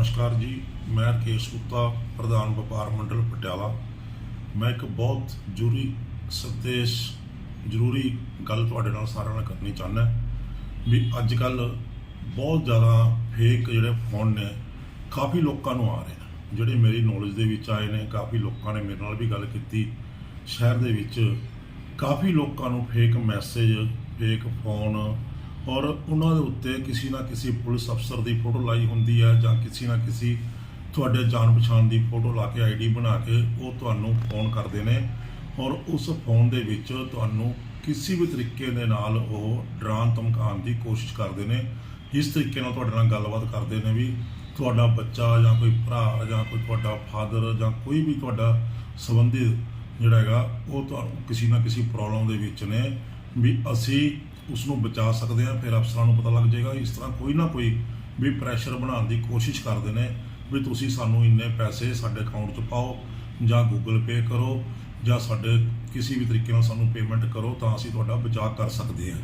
ਨਮਸਕਾਰ ਜੀ, ਮੈਂ ਰਕੇਸ਼ ਗੁਪਤਾ, ਪ੍ਰਧਾਨ ਵਪਾਰ ਮੰਡਲ ਪਟਿਆਲਾ। ਮੈਂ ਇੱਕ ਬਹੁਤ ਜ਼ਰੂਰੀ ਸੰਦੇਸ਼, ਜ਼ਰੂਰੀ ਗੱਲ ਤੁਹਾਡੇ ਨਾਲ ਸਾਰਿਆਂ ਨਾਲ ਕਰਨੀ ਚਾਹੁੰਦਾ ਵੀ ਅੱਜ ਕੱਲ ਬਹੁਤ ਜ਼ਿਆਦਾ ਫੇਕ ਜਿਹੜੇ ਫੋਨ ਨੇ, ਕਾਫੀ ਲੋਕਾਂ ਨੂੰ ਆ ਰਹੇ ਨੇ ਜਿਹੜੇ ਮੇਰੀ ਨੌਲੇਜ ਦੇ ਵਿੱਚ ਆਏ ਨੇ, ਕਾਫੀ ਲੋਕਾਂ ਨੇ ਮੇਰੇ ਨਾਲ ਵੀ ਗੱਲ ਕੀਤੀ। ਸ਼ਹਿਰ ਦੇ ਵਿੱਚ ਕਾਫੀ ਲੋਕਾਂ ਨੂੰ ਫੇਕ ਮੈਸੇਜ ਫੇਕ ਫੋਨ ਔਰ ਉਹਨਾਂ ਦੇ ਉੱਤੇ ਕਿਸੇ ਨਾ ਕਿਸੇ ਪੁਲਿਸ ਅਫਸਰ ਦੀ ਫੋਟੋ ਲਾਈ ਹੁੰਦੀ ਹੈ ਜਾਂ ਕਿਸੇ ਨਾ ਕਿਸੇ ਤੁਹਾਡੇ ਜਾਣ ਪਛਾਣ ਦੀ ਫੋਟੋ ਲਾ ਕੇ ਆਈਡੀ ਬਣਾ ਕੇ ਉਹ ਤੁਹਾਨੂੰ ਫੋਨ ਕਰਦੇ ਨੇ। ਔਰ ਉਸ ਫੋਨ ਦੇ ਵਿੱਚ ਤੁਹਾਨੂੰ ਕਿਸੇ ਵੀ ਤਰੀਕੇ ਦੇ ਨਾਲ ਉਹ ਡਰਾਉਣ ਧਮਕਾਉਣ ਦੀ ਕੋਸ਼ਿਸ਼ ਕਰਦੇ ਨੇ। ਇਸ ਤਰੀਕੇ ਨਾਲ ਤੁਹਾਡੇ ਨਾਲ ਗੱਲਬਾਤ ਕਰਦੇ ਨੇ ਵੀ ਤੁਹਾਡਾ ਬੱਚਾ ਜਾਂ ਕੋਈ ਭਰਾ ਜਾਂ ਕੋਈ ਤੁਹਾਡਾ ਫਾਦਰ ਜਾਂ ਕੋਈ ਵੀ ਤੁਹਾਡਾ ਸੰਬੰਧੀ ਜਿਹੜਾ ਹੈਗਾ ਉਹ ਤੁਹਾਨੂੰ ਕਿਸੇ ਨਾ ਕਿਸੇ ਪ੍ਰੋਬਲਮ ਦੇ ਵਿੱਚ ਨੇ ਵੀ ਅਸੀਂ ਉਸ ਨੂੰ ਬਚਾ ਸਕਦੇ ਹਾਂ, ਫਿਰ ਅਫਸਰਾਂ ਨੂੰ ਪਤਾ ਲੱਗ ਜਾਏਗਾ, ਇਸ ਤਰ੍ਹਾਂ ਕੋਈ ਨਾ ਕੋਈ ਵੀ ਪ੍ਰੈਸ਼ਰ ਬਣਾਉਣ ਦੀ ਕੋਸ਼ਿਸ਼ ਕਰਦੇ ਨੇ ਵੀ ਤੁਸੀਂ ਸਾਨੂੰ ਇੰਨੇ ਪੈਸੇ ਸਾਡੇ ਅਕਾਊਂਟ 'ਚ ਪਾਓ ਜਾਂ ਗੂਗਲ ਪੇ ਕਰੋ ਜਾਂ ਸਾਡੇ ਕਿਸੇ ਵੀ ਤਰੀਕੇ ਨਾਲ ਸਾਨੂੰ ਪੇਮੈਂਟ ਕਰੋ ਤਾਂ ਅਸੀਂ ਤੁਹਾਡਾ ਬਚਾਅ ਕਰ ਸਕਦੇ ਹਾਂ।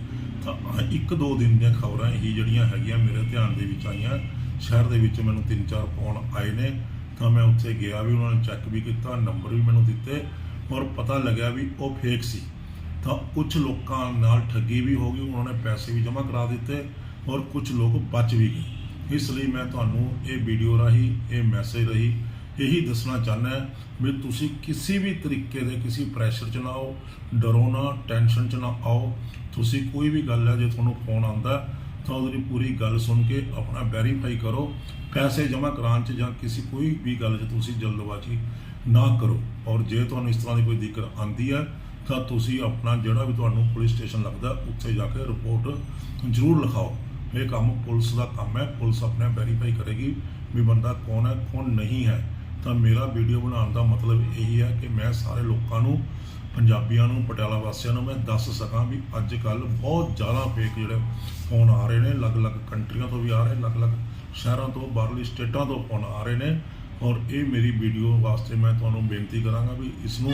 ਤਾਂ ਇੱਕ ਦੋ ਦਿਨ ਦੀਆਂ ਖਬਰਾਂ ਹੀ ਜਿਹੜੀਆਂ ਹੈਗੀਆਂ ਮੇਰੇ ਧਿਆਨ ਦੇ ਵਿੱਚ ਆਈਆਂ। ਸ਼ਹਿਰ ਦੇ ਵਿੱਚ ਮੈਨੂੰ ਤਿੰਨ ਚਾਰ ਫੋਨ ਆਏ ਨੇ, ਤਾਂ ਮੈਂ ਉੱਥੇ ਗਿਆ ਵੀ ਉਹਨਾਂ ਨੇ ਚੈੱਕ ਵੀ ਕੀਤਾ ਨੰਬਰ ਵੀ ਮੈਨੂੰ ਦਿੱਤੇ ਔਰ ਪਤਾ ਲੱਗਿਆ ਵੀ ਉਹ ਫੇਕ ਸੀ। ਤਾਂ ਕੁਝ ਲੋਕਾਂ ਨਾਲ ਠੱਗੀ ਵੀ ਹੋ ਗਈ, ਉਹਨਾਂ ਨੇ ਪੈਸੇ ਵੀ ਜਮ੍ਹਾਂ ਕਰਾ ਦਿੱਤੇ ਔਰ ਕੁਝ ਲੋਕ ਬਚ ਵੀ ਗਏ। ਇਸ ਲਈ ਮੈਂ ਤੁਹਾਨੂੰ ਇਹ ਵੀਡੀਓ ਰਾਹੀਂ, ਇਹ ਮੈਸੇਜ ਰਹੀ ਇਹੀ ਦੱਸਣਾ ਚਾਹੁੰਦਾ ਵੀ ਤੁਸੀਂ ਕਿਸੇ ਵੀ ਤਰੀਕੇ ਦੇ ਕਿਸੇ ਪ੍ਰੈਸ਼ਰ 'ਚ ਨਾ ਆਓ, ਡਰੋ ਨਾ ਟੈਨਸ਼ਨ 'ਚ ਨਾ ਆਓ। ਤੁਸੀਂ ਕੋਈ ਵੀ ਗੱਲ ਹੈ, ਜੇ ਤੁਹਾਨੂੰ ਫੋਨ ਆਉਂਦਾ ਤਾਂ ਉਹਦੀ ਪੂਰੀ ਗੱਲ ਸੁਣ ਕੇ ਆਪਣਾ ਵੈਰੀਫਾਈ ਕਰੋ। ਪੈਸੇ ਜਮ੍ਹਾਂ ਕਰਾਉਣ 'ਚ ਜਾਂ ਕਿਸੇ ਕੋਈ ਵੀ ਗੱਲ 'ਚ ਤੁਸੀਂ ਜਲਦਬਾਜ਼ੀ ਨਾ ਕਰੋ। ਔਰ ਜੇ ਤੁਹਾਨੂੰ ਇਸ ਤਰ੍ਹਾਂ ਦੀ ਕੋਈ ਦਿੱਕਤ ਆਉਂਦੀ ਹੈ ਤਾਂ ਤੁਸੀਂ ਆਪਣਾ ਜਿਹੜਾ ਵੀ ਤੁਹਾਨੂੰ ਪੁਲਿਸ ਸਟੇਸ਼ਨ ਲੱਗਦਾ, ਉੱਥੇ ਜਾ ਕੇ ਰਿਪੋਰਟ ਜ਼ਰੂਰ ਲਿਖਾਓ। ਇਹ ਕੰਮ ਪੁਲਿਸ ਦਾ ਕੰਮ ਹੈ, ਪੁਲਿਸ ਆਪਣੇ ਵੈਰੀਫਾਈ ਕਰੇਗੀ ਵੀ ਬੰਦਾ ਕੌਣ ਹੈ, ਕੌਣ ਨਹੀਂ ਹੈ। ਤਾਂ ਮੇਰਾ ਵੀਡੀਓ ਬਣਾਉਣ ਦਾ ਮਤਲਬ ਇਹੀ ਹੈ ਕਿ ਮੈਂ ਸਾਰੇ ਲੋਕਾਂ ਨੂੰ, ਪੰਜਾਬੀਆਂ ਨੂੰ, ਪਟਿਆਲਾ ਵਾਸੀਆਂ ਨੂੰ ਮੈਂ ਦੱਸ ਸਕਾਂ ਵੀ ਅੱਜ ਕੱਲ ਬਹੁਤ ਜ਼ਿਆਦਾ ਫੇਕ ਜਿਹੜੇ ਫੋਨ ਆ ਰਹੇ ਨੇ, ਅਲੱਗ-ਅਲੱਗ ਕੰਟਰੀਆਂ ਤੋਂ ਵੀ ਆ ਰਹੇ, ਅਲੱਗ-ਅਲੱਗ ਸ਼ਹਿਰਾਂ ਤੋਂ, ਬਾਹਰਲੀ ਸਟੇਟਾਂ ਤੋਂ ਫੋਨ ਆ ਰਹੇ ਨੇ। ਔਰ ਇਹ ਮੇਰੀ ਵੀਡੀਓ ਵਾਸਤੇ ਮੈਂ ਤੁਹਾਨੂੰ ਬੇਨਤੀ ਕਰਾਂਗਾ ਵੀ ਇਸ ਨੂੰ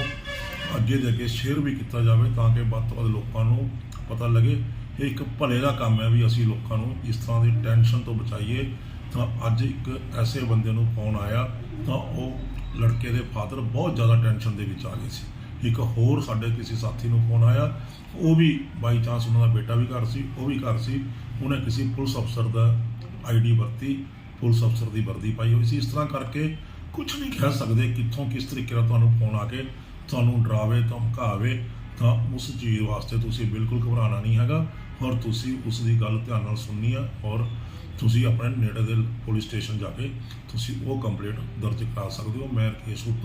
ਅੱਗੇ ਦੇ ਅੱਗੇ ਸ਼ੇਅਰ ਵੀ ਕੀਤਾ ਜਾਵੇ ਤਾਂ ਕਿ ਵੱਧ ਤੋਂ ਵੱਧ ਲੋਕਾਂ ਨੂੰ ਪਤਾ ਲੱਗੇ। ਇਹ ਇੱਕ ਭਲੇ ਦਾ ਕੰਮ ਹੈ ਵੀ ਅਸੀਂ ਲੋਕਾਂ ਨੂੰ ਇਸ ਤਰ੍ਹਾਂ ਦੀ ਟੈਨਸ਼ਨ ਤੋਂ ਬਚਾਈਏ। ਤਾਂ ਅੱਜ ਇੱਕ ਐਸੇ ਬੰਦੇ ਨੂੰ ਫੋਨ ਆਇਆ ਤਾਂ ਉਹ ਲੜਕੇ ਦੇ ਫਾਦਰ ਬਹੁਤ ਜ਼ਿਆਦਾ ਟੈਨਸ਼ਨ ਦੇ ਵਿੱਚ ਆ ਗਏ ਸੀ। ਇੱਕ ਹੋਰ ਸਾਡੇ ਕਿਸੇ ਸਾਥੀ ਨੂੰ ਫੋਨ ਆਇਆ। ਉਹ ਵੀ ਬਾਈ ਚਾਂਸ ਉਹਨਾਂ ਦਾ ਬੇਟਾ ਵੀ ਘਰ ਸੀ, ਉਹ ਵੀ ਘਰ ਸੀ। ਉਹਨੇ ਕਿਸੇ ਪੁਲਿਸ ਅਫਸਰ ਦਾ ਆਈਡੀ ਵਰਤੀ, ਪੁਲਿਸ ਅਫਸਰ ਦੀ ਵਰਦੀ ਪਾਈ ਹੋਈ ਸੀ। ਇਸ ਤਰ੍ਹਾਂ ਕਰਕੇ ਕੁਝ ਨਹੀਂ ਕਹਿ ਸਕਦੇ ਕਿੱਥੋਂ ਕਿਸ ਤਰੀਕੇ ਨਾਲ ਤੁਹਾਨੂੰ ਫੋਨ ਆ ਕੇ ਤੁਹਾਨੂੰ ਡਰਾਵੇ, ਧਮਕਾਵੇ, ਤਾਂ ਉਸ ਚੀਜ਼ ਵਾਸਤੇ ਤੁਸੀਂ ਬਿਲਕੁਲ ਘਬਰਾਉਣਾ ਨਹੀਂ ਹੈਗਾ। ਔਰ ਤੁਸੀਂ ਉਸ ਦੀ ਗੱਲ ਧਿਆਨ ਨਾਲ ਸੁਣਨੀ ਆ ਔਰ ਤੁਸੀਂ ਆਪਣੇ ਨੇੜੇ ਦੇ ਪੁਲਿਸ ਸਟੇਸ਼ਨ ਜਾ ਕੇ ਤੁਸੀਂ ਉਹ ਕੰਪਲੇਂਟ ਦਰਜ ਕਰਾ ਸਕਦੇ ਹੋ। ਮੈਂ ਕੇਸ ਗੁਪਤਾ